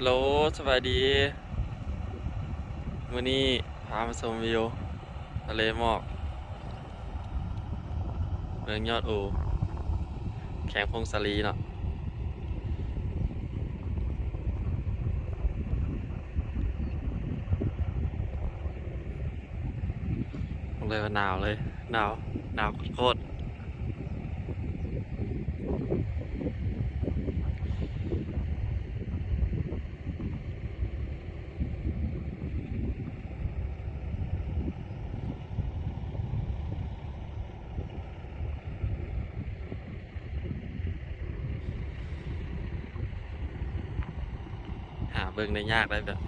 ฮัลโหลสวัสดีวันนี้พามาชมวิวทะเลหมอกเมืองยอดโอแข่งพงศลีเนาะบอเลยว่าหนาวเลย หนาว หนาวโคตร บิ่งได้ยากได้แบบ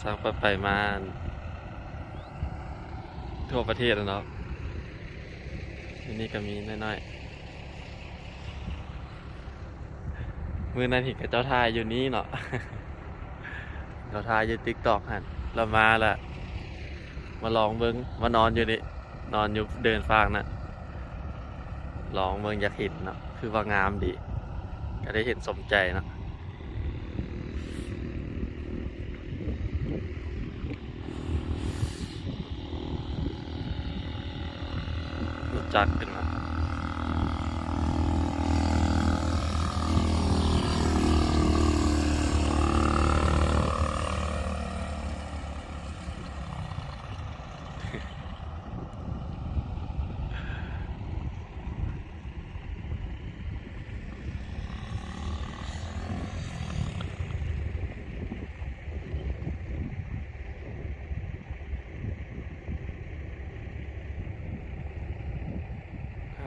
สร้างไปไปมาทั่วประเทศแล้วเนาะที่นี่ก็มีน้อยๆมือนั้นเห็นกับเจ้าทายอยู่นี้เนาะเจ้าทายอยู่ติ๊กตอกหันเรามาละมาลองเบิ่งมานอนอยู่นี่นอนอยู่เดินฟางน่ะลองเมืองอยากเห็นเนาะ คือว่างามดีก็ได้เห็นสมใจนะรู้จักขึ้นมา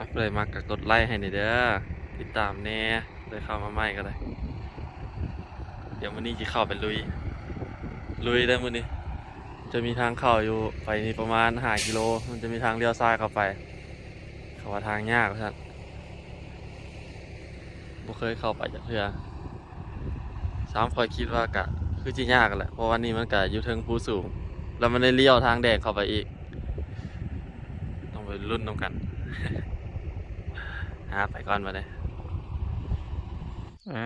ครับ เลยมากกับตดไลค์ให้หน่อยเด้อติดตามแน่เลยเข้ามาใหม่ก็ได้ เดี๋ยววันนี้จะเข้าไปลุย ลุยได้มื้อนี้ จะมีทางเข้าอยู่ไปนี่ประมาณห้ากิโล มันจะมีทางเลี้ยวซ้ายเข้าไป เขาว่าทางยากท่านบ่เคยเข้าไปจากเทื่อสามคอยคิดว่ากะคือจิยากแหละเพราะวันนี้มันกะอยู่เทิงภูสูง แล้วมันได้เลี้ยวทางแดงเข้าไปอีก ต้องไปรุ่นตรงกัน อ่าไปก่อนมาเลยอ่า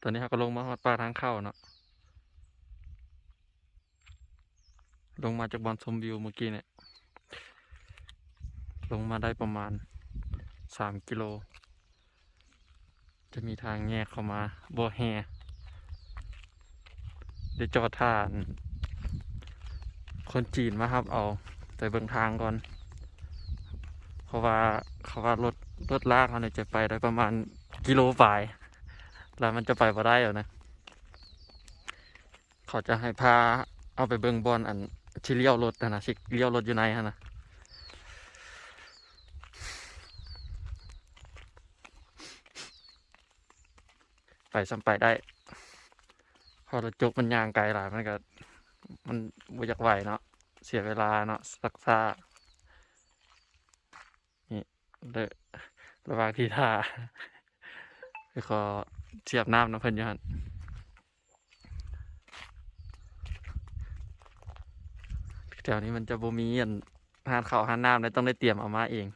ตอนนี้เขาก็ลงมาฮอดปลาทางเข้าเนาะลงมาจากบอนชมวิวเมื่อกี้เนี่ย ลงมาได้ประมาณสามกิโล จะมีทางแยกเข้ามาบ่อแฮเดี๋ยวจอดทาน คนจีนมาครับเอาไปเบิ่งทางก่อน เพราะว่าเขาว่ารถ รถลากเขาเนี่ยจะไปได้ประมาณกิโลปลาย แล้วมันจะไปบ่ได้แล้วนะ เขาจะให้พาเอาไปเบิ่งบอลอันที่เลี้ยวรถนะนะที่เลี้ยวรถอยู่ในฮะนะไปซ้ำไปได้ พอรถจุกมันยางไกลหลายมันก็มันบ่อยากไหวเนาะเสียเวลาเนาะสักซ่านี่เด้อ ระหว่างที่ท่าไปขอเสียบน้ำน้ำเพิ่นอยู่หันแถวนี้มันจะบ่มีอันหานเขาหานน้ำเลยต้องได้เตรียมเอามาเอง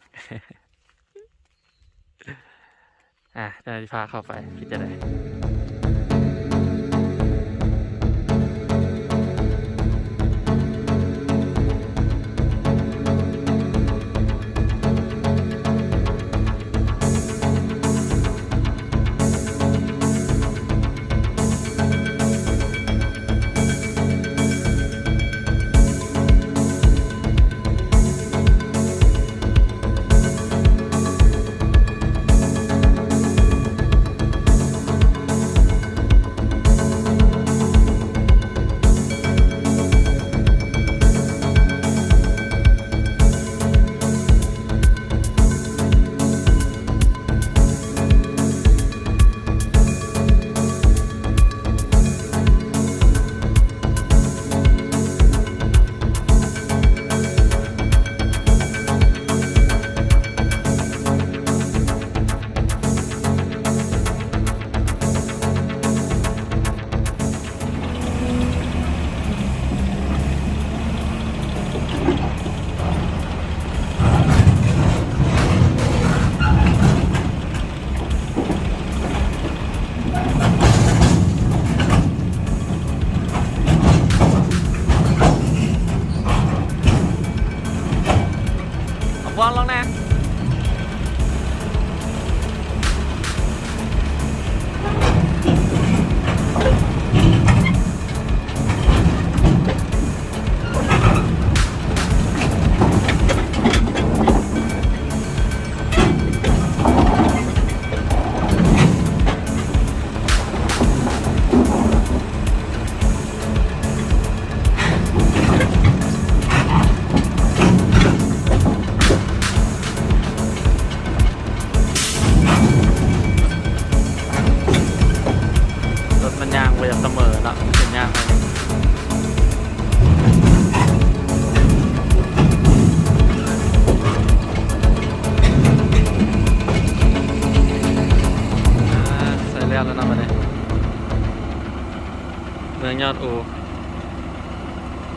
อะได้พาเข้าไปคิดจะได้ เมืองยอดอู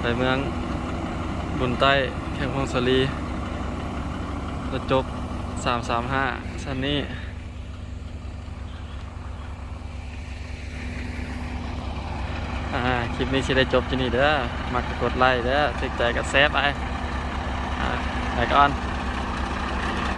ไปเมืองบุญใต้แข่งพงศลีรถจบสามสามห้าสันนี้อ่าคลิปนี้สิได้จบที่นี่เด้อ มักกดไลค์เด้อถึกใจก็แซฟไปไปก่อน